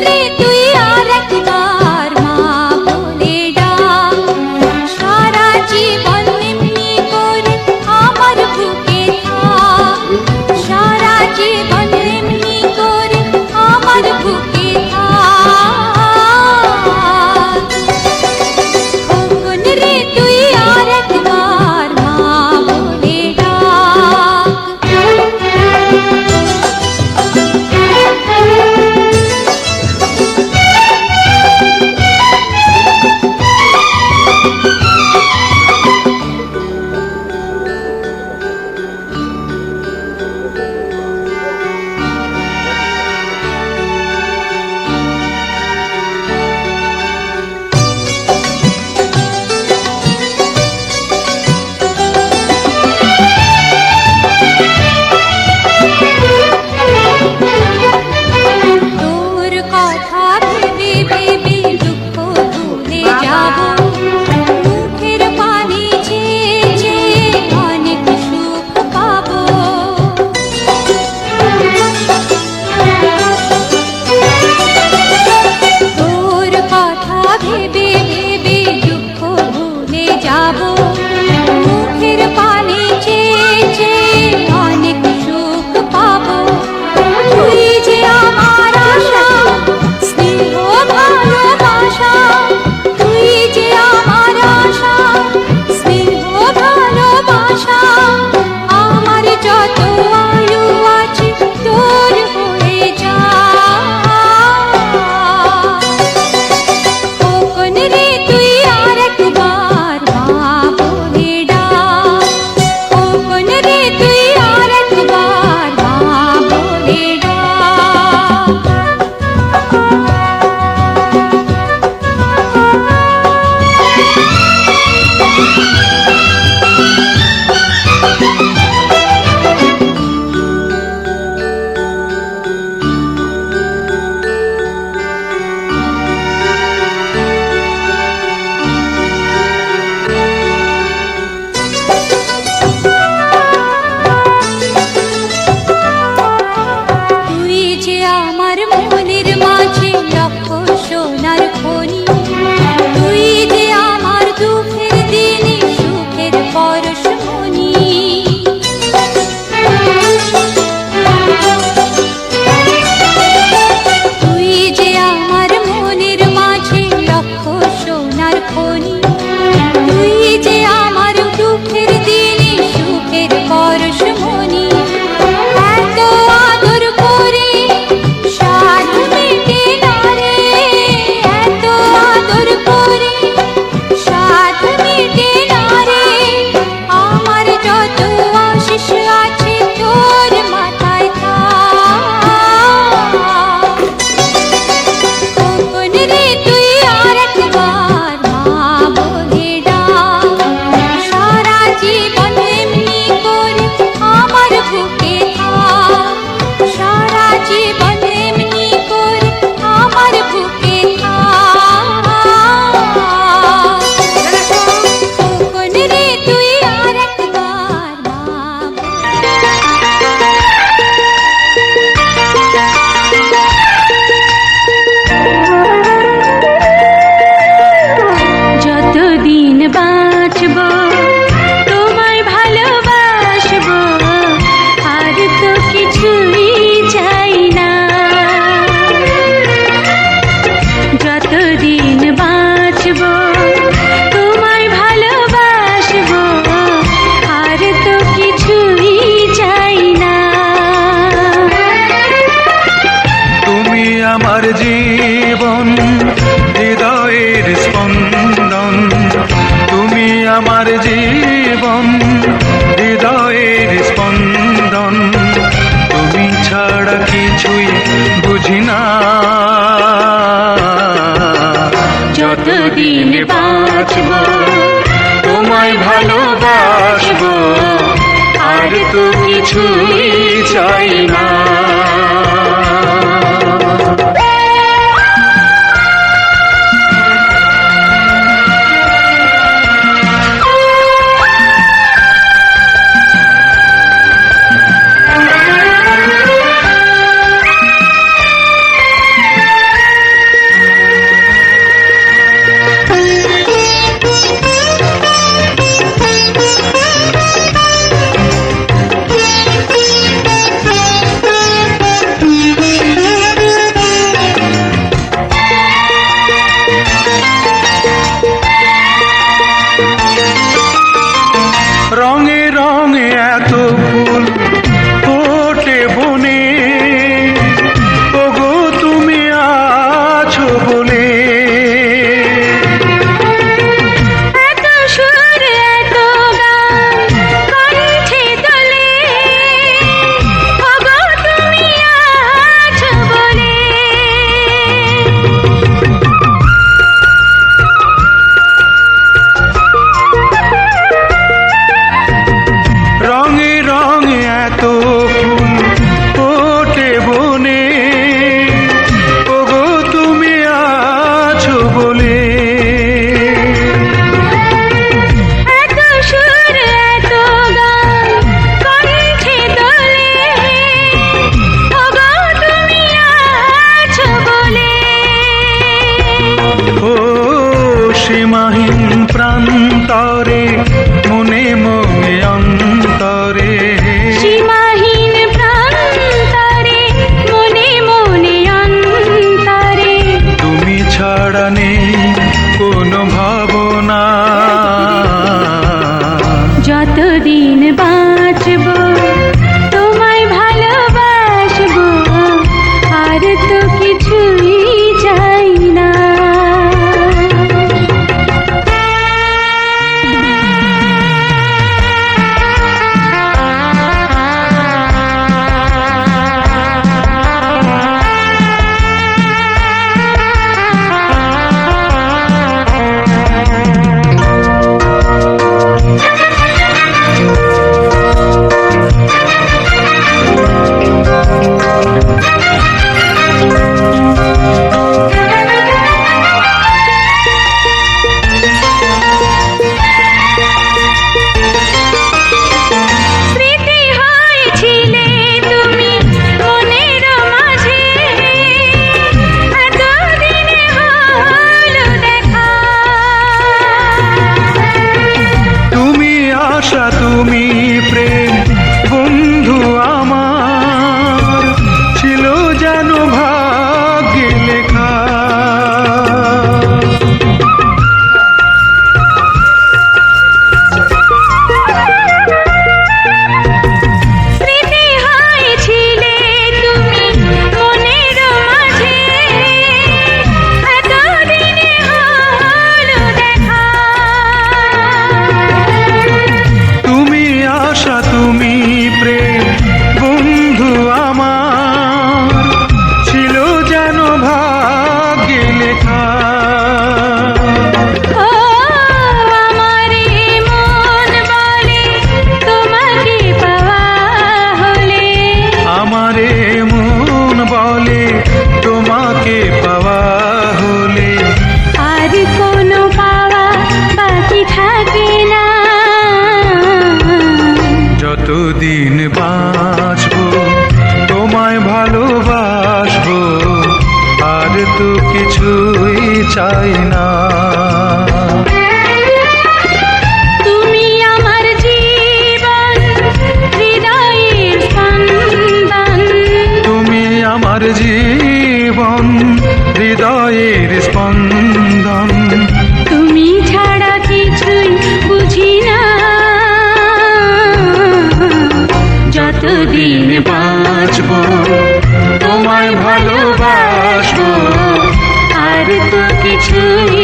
রে তুই ആരും മുന്നിൽ যতদিন বাঁচব? তোমায় ভালোবাসব, আর তো কিছুই চাই না। তুমি আমার জীবন, হৃদয়ের স্পন্দন। তুমি আমার জীবন। তো কিছুই চাই না চাই না। তুমি আমার জীবন হৃদয়ের স্পন্দন। you.